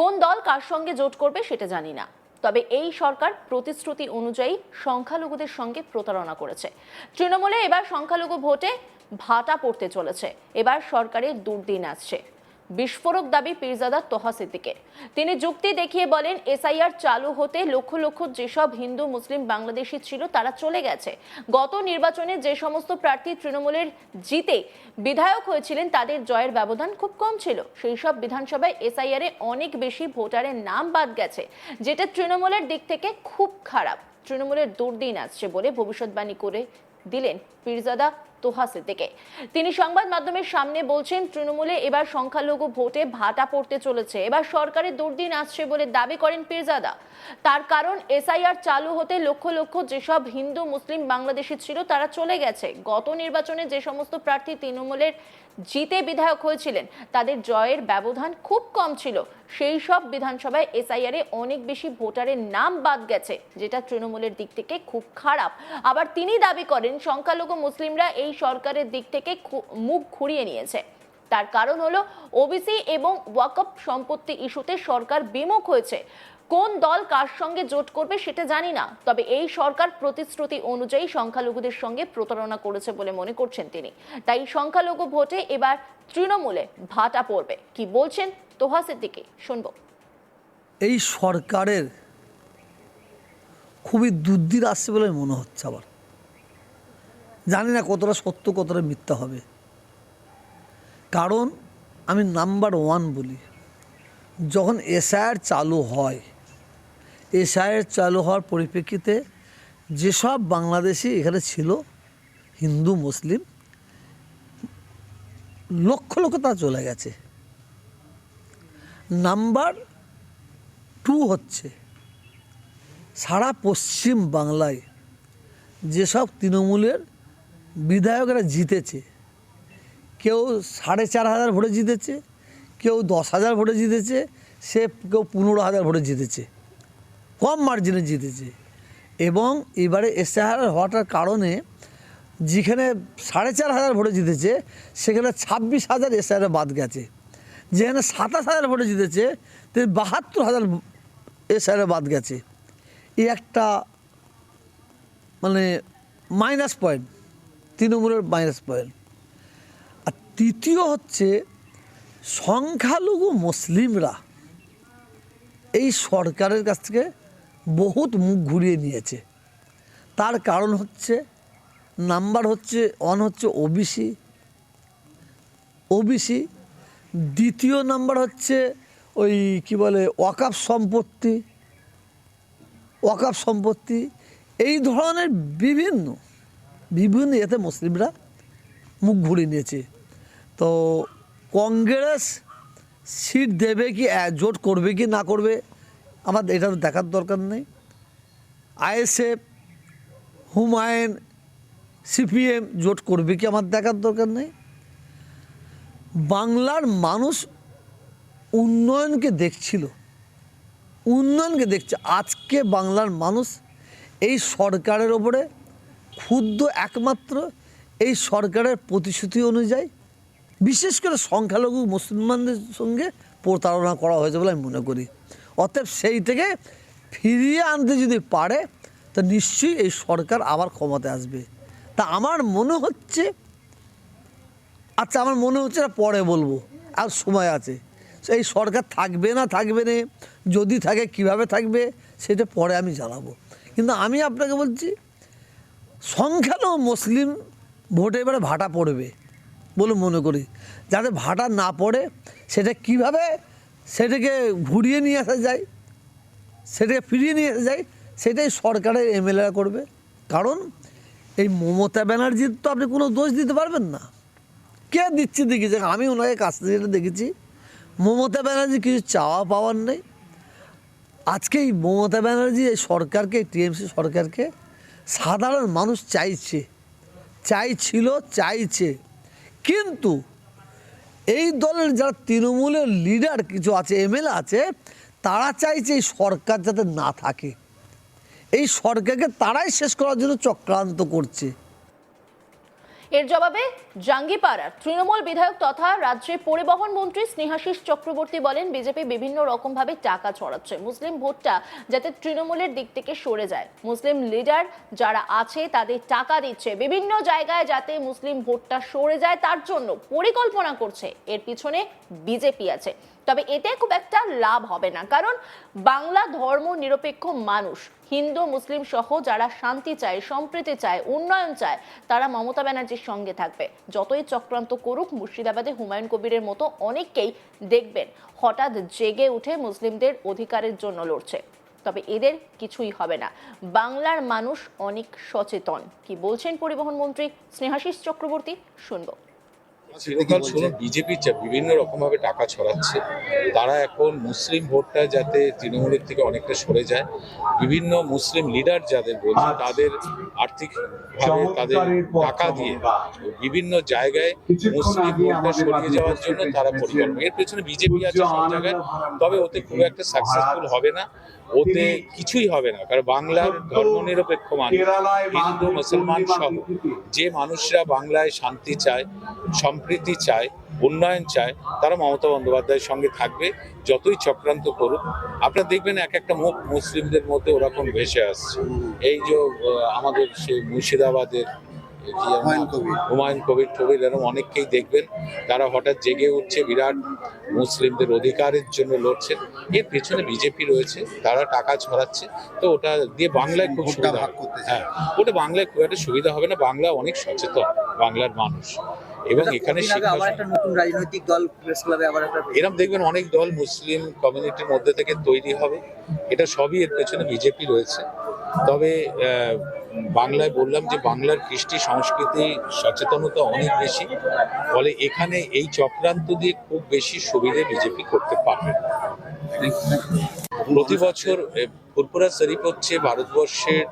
কোন দল কার সঙ্গে জোট করবে সেটা জানি না। তবে এই সরকার প্রতিশ্রুতি অনুযায়ী সংখ্যালঘুদের সঙ্গে প্রতারণা করেছে। তৃণমূলে এবার সংখ্যালঘু ভোটে ভাটা পড়তে চলেছে। এবার সরকারের দুর্দিন আসছে। বিস্ফোরক দাবি পীরজাদা তোহা সিদ্দিকের তিনি যুক্তি দেখিয়ে বলেন, এসআইআর চালু হতে লক্ষ লক্ষ যেসব হিন্দু, মুসলিম, বাংলাদেশি ছিল তারা চলে গেছে। গত নির্বাচনে যে সমস্ত প্রার্থী তৃণমূলের জিতে বিধায়ক হয়েছিলেন, তাদের জয়ের ব্যবধান খুব কম ছিল। সেই সব বিধানসভায় এসআইআর অনেক বেশি ভোটারের নাম বাদ গেছে, যেটা তৃণমূলের দিক থেকে খুব খারাপ। তৃণমূলের দুর্দিন আসছে বলে ভবিষ্যৎবাণী করে দিলেন পীরজাদা তোহা সিদ্দিকে তিনি সংবাদ মাধ্যমের সামনে বলছেন, তৃণমূলে এবার সংখ্যালঘু ভোটে ভাটা পড়তে চলেছে। এবার সরকারের দুর্দিন আসছে বলে দাবি করেন পীরজাদা। তার কারণ এসআইআর চালু হতে লক্ষ লক্ষ যেসব হিন্দু, মুসলিম, বাংলাদেশি ছিল তারা চলে গেছে। গত নির্বাচনে যে সমস্ত প্রার্থী তৃণমূলের জিতে বিধায়ক হয়েছিলেন, তাদের জয়ের ব্যবধান খুব কম ছিল। সেই সব বিধানসভায় এসআইআর অনেক বেশি ভোটারের নাম বাদ গেছে, যেটা তৃণমূলের দিক থেকে খুব খারাপ। আবার তিনি দাবি করেন, সংখ্যালঘু মুসলিমরা এই সরকারের দিক থেকে মুখ ঘুরিয়ে নিয়েছে। তার কারণ হলো ওবিসি এবং ওয়াকফ সম্পত্তি ইস্যুতে সরকার বিমুখ হয়েছে। কোন দল কার সঙ্গে জোট করবে সেটা জানি না, তবে এই সরকার প্রতিশ্রুতি অনুযায়ী সংখ্যালঘুদের সঙ্গে প্রতারণা করেছে বলে মনে করছেন তিনি। তাই সংখ্যালঘু ভোটে এবার তৃণমূলে ভাটা পড়বে। কি বলছেন তোহা সিদ্দিকি, শুনব। এই সরকারের খুবই দুর্দিন আসছে বলে মনে হচ্ছে আবার জানি না কতটা সত্য, কতটা মিথ্যা হবে। কারণ আমি নাম্বার ওয়ান বলি, যখন এসআইআর চালু হয়, এসআইআর চালু হওয়ার পরিপ্রেক্ষিতে যেসব বাংলাদেশি এখানে ছিল, হিন্দু, মুসলিম, লক্ষ লক্ষ তা চলে গেছে। নাম্বার টু হচ্ছে, সারা পশ্চিম বাংলায় যেসব তৃণমূলের বিধায়করা জিতেছে। কেউ সাড়ে চার হাজার ভোটে জিতেছে, কেউ দশ হাজার ভোটে জিতেছে, সে কেউ পনেরো হাজার ভোটে জিতেছে। কম মার্জিনে জিতেছে। এবং এবারে এসআর হওয়াটার কারণে যেখানে সাড়ে চার হাজার ভোটে জিতেছে, সেখানে ছাব্বিশ হাজার এসআর বাদ গেছে। যেখানে সাতাশ হাজার ভোটে জিতেছে তো বাহাত্তর হাজার এসআর বাদ গেছে। এই একটা মানে মাইনাস পয়েন্ট তৃণমূলের মাইনাস পয়েন্ট আর তৃতীয় হচ্ছে সংখ্যালঘু মুসলিমরা এই সরকারের কাছ থেকে বহুত মুখ ঘুরিয়ে নিয়েছে। তার কারণ হচ্ছে নাম্বার হচ্ছে ওয়ান হচ্ছে ওবিসি ওবিসি দ্বিতীয় নাম্বার হচ্ছে ওই কি বলে, ওয়াকাফ সম্পত্তি ওয়াকাফ সম্পত্তি, এই ধরনের বিভিন্ন বিভিন্ন এতে মুসলিমরা মুখ ঘুরিয়ে নিয়েছে। তো কংগ্রেস সিট দেবে কি জোট করবে কি, না করবে, আমার এটা দেখার দরকার নেই। আইএসএফ, হুমায়ুন, সিপিএম জোট করবে কি, আমার দেখার দরকার নেই। বাংলার মানুষ উন্নয়নকে দেখছিল, উন্নয়নকে দেখছে। আজকে বাংলার মানুষ এই সরকারের ওপরে ক্ষুদ্র একমাত্র এই সরকারের প্রতিশ্রুতি অনুযায়ী, বিশেষ করে সংখ্যালঘু মুসলমানদের সঙ্গে প্রতারণা করা হয়েছে বলে আমি মনে করি। অতএব সেই থেকে ফিরিয়ে আনতে যদি পারে, তো নিশ্চয়ই এই সরকার আবার ক্ষমতায় আসবে। তা আমার মনে হচ্ছে আচ্ছা আমার মনে হচ্ছে না পরে বলব, আর সময় আছে। এই সরকার থাকবে না থাকবে না, যদি থাকে কীভাবে থাকবে, সেটা পরে আমি জানাব। কিন্তু আমি আপনাকে বলছি সংখ্যালঘু মুসলিম ভোটে এবারে ভাটা পড়বে বলে মনে করি। যাতে ভাটা না পড়ে, সেটা কীভাবে সেটাকে ঘুরিয়ে নিয়ে আসা যায়, সেটাকে ফিরিয়ে নিয়ে আসা যায়, সেটাই সরকারের এমএলএরা করবে। কারণ এই মমতা ব্যানার্জির তো আপনি কোনো দোষ দিতে পারবেন না। কে দিচ্ছে দেখেছে? আমি ওনাকে কাছ থেকে যেটা দেখেছি, মমতা ব্যানার্জি কিছু চাওয়া পাওয়ার নেই। আজকে এই মমতা ব্যানার্জি এই সরকারকে টিএমসি সরকারকে সাধারণ মানুষ চাইছে, চাইছিল, চাইছে। কিন্তু এই দলের যারা তৃণমূলের লিডার কিছু আছে এমএলএ আছে, তারা চাইছে এই সরকার যাতে না থাকে। এই সরকারকে তারাই শেষ করার জন্য চক্রান্ত করছে। এর জবাবে জাঙ্গিপাড়ার তৃণমূল বিধায়ক তথা রাজ্যের পরিবহন মন্ত্রী স্নেহাশিস চক্রবর্তী বলেন, বিজেপি বিভিন্ন রকমভাবে টাকা ছড়াচ্ছে। মুসলিম ভোটটা যাতে তৃণমূলের দিক থেকে সরে যায়। মুসলিম লিডার যারা আছে, তাদের টাকা দিচ্ছে। বিভিন্ন জায়গায় যাতে মুসলিম ভোটটা সরে যায়, তার জন্য পরিকল্পনা করছে। এর পিছনে বিজেপি আছে। তবে এতে খুব একটা লাভ হবে না। কারণ বাংলা ধর্ম নিরপেক্ষ মানুষ। হিন্দু, মুসলিম সহ যারা শান্তি চায়, সম্প্রীতি চায়, উন্নয়ন চায়, তারা মমতা ব্যানার্জির সঙ্গে থাকবে। যতই চক্রান্ত করুক, মুর্শিদাবাদে হুমায়ুন কবিরের মতো অনেককেই দেখবেন। হঠাৎ জেগে উঠে মুসলিমদের অধিকারের জন্য লড়ছে। তবে এদের কিছুই হবে না। বাংলার মানুষ অনেক সচেতন। কি বলছেন পরিবহন মন্ত্রী স্নেহাশিস চক্রবর্তী? শুনব। চিরকাল শুনুন। বিজেপি বিভিন্ন রকম ভাবে টাকা ছড়াচ্ছে তারা এখন মুসলিম ভোটটা যাতে তৃণমূলের থেকে অনেকটা সরে যায় বিভিন্ন মুসলিম লিডার যাদের বলছে তাদের আর্থিক ভাবে তাদের টাকা দিয়ে বিভিন্ন জায়গায় মুসলিম ভোটটা সরিয়ে যাওয়ার জন্য তারা পরিকল্পনা এর পেছনে বিজেপি আছে সব জায়গায় তবে ওতে খুব একটা সাকসেসফুল হবে না। ওতে কিছুই হবে না কারণ বাংলার ধর্মনিরপেক্ষ মানুষ হিন্দু মুসলমান সহ যে মানুষরা বাংলায় শান্তি চায় সম্প্রীতি চায় উন্নয়ন চায় তারা মমতা বন্দ্যোপাধ্যায়ের সঙ্গে থাকবে যতই চক্রান্ত করুক। আপনারা দেখবেন এক একটা মুখ মুসলিমদের মধ্যে ওরকম ভেসে আসছে। এই যে আমাদের সেই মুর্শিদাবাদের হুমায়ুন কবির। টবির এরকম অনেককেই দেখবেন। তারা হঠাৎ জেগে উঠছে বিরাট মুসলিমদের অধিকারের জন্য লড়ছেন এর পেছনে বিজেপি রয়েছে তারা টাকা ছড়াচ্ছে। তো ওটা দিয়ে বাংলায় খুব সুবিধা ভাগ হবে। করতে চায়। হ্যাঁ ওটা বাংলায় খুব একটা সুবিধা হবে না। বাংলা অনেক সচেতন বাংলার মানুষ। এবং এখানে আবার একটা নতুন রাজনৈতিক দল প্রেস ক্লাবে আবার একটা এরকম দেখবেন অনেক দল মুসলিম কমিউনিটির মধ্যে থেকে তৈরি হবে। এটা সবই এর পেছনে বিজেপি রয়েছে। তবে বাংলায় বললাম যে বাংলার কৃষ্টি সংস্কৃতি সচেতনতা অনেক বেশি ফলে এখানে এই চক্রান্ত দিয়ে খুব বেশি সুবিধে বিজেপি করতে পারবে। প্রতি বছর ফুরপুরা শরীফ হচ্ছে ভারতবর্ষের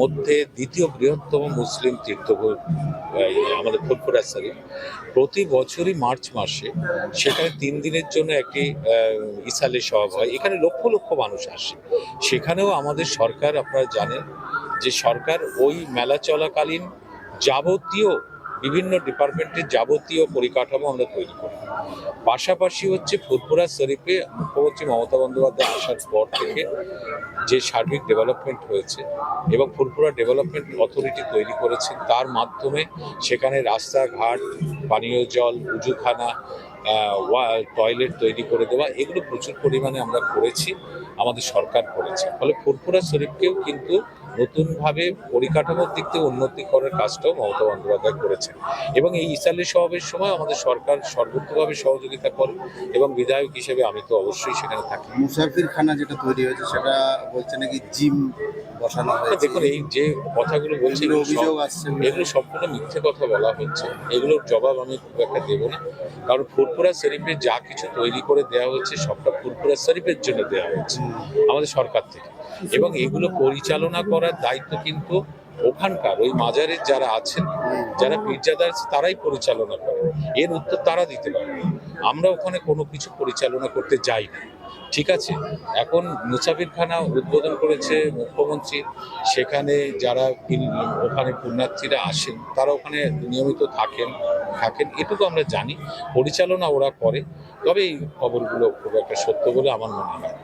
মধ্যে দ্বিতীয় বৃহত্তম মুসলিম এই আমাদের ফুলপুর আসারি প্রতি বছরই মার্চ মাসে সেখানে তিন দিনের জন্য একটি ইসালের ইসালে সভা হয়। এখানে লক্ষ লক্ষ মানুষ আসে। সেখানেও আমাদের সরকার, আপনারা জানেন, যে সরকার ওই মেলা চলাকালীন যাবতীয় বিভিন্ন ডিপার্টমেন্টের যাবতীয় পরিকাঠামো আমরা তৈরি করি। পাশাপাশি হচ্ছে ফুরফুরা শরীফে মুখ্যমন্ত্রী মমতা বন্দ্যোপাধ্যায় আসার পর থেকে যে সার্বিক ডেভেলপমেন্ট হয়েছে এবং ফুরফুরা ডেভেলপমেন্ট অথরিটি তৈরি করেছেন, তার মাধ্যমে সেখানে রাস্তাঘাট, পানীয় জল, উজুখানা টয়লেট তৈরি করে দেওয়া, এগুলো প্রচুর পরিমাণে আমরা করেছি, আমাদের সরকার করেছে। ফলে ফুরফুরা শরীফকেও কিন্তু নতুনভাবে পরিকাঠামোর দিক থেকে উন্নতি করার কাজটাও মমতা বন্দ্যোপাধ্যায় করেছেন। এবং এই ইসালি সমাবেশ সময় আমাদের সরকার সর্বোত্তভাবে সহযোগিতা করে এবং বিধায়ক হিসেবে আমি তো অবশ্যই সেখানে থাকি। মুসাফির খানা যেটা তৈরি হয়েছে সেটা বলছে নাকি জিম বসানো হয়েছে। দেখুন এই যে কথাগুলো বলছি অভিযোগ আসছে। এগুলো সম্পূর্ণ মিথ্যে কথা বলা হচ্ছে। এগুলোর জবাব আমি খুব একটা দেবো না। কারণ ফুরফুরা শরীফে যা কিছু তৈরি করে দেওয়া হচ্ছে সবটা ফুরফুরা শরীফের জন্য দেওয়া হচ্ছে আমাদের সরকার থেকে। এবং এগুলো পরিচালনা করার দায়িত্ব কিন্তু ওখানকার, ওই মাজারের যারা আছেন, যারা পীরজাদা আছে, তারাই পরিচালনা করে। এর উত্তর তারা দিতে পারবে আমরা ওখানে কোনো কিছু পরিচালনা করতে যাই না। ঠিক আছে? এখন মুসাফিরখানা উদ্বোধন করেছে মুখ্যমন্ত্রী। সেখানে যারা ওখানে পুণ্যার্থীরা আসেন, তারা ওখানে নিয়মিত থাকেন থাকেন। এটুকু আমরা জানি। পরিচালনা ওরা করে। তবে এই খবরগুলো খুব একটা সত্য বলে আমার মনে হয়।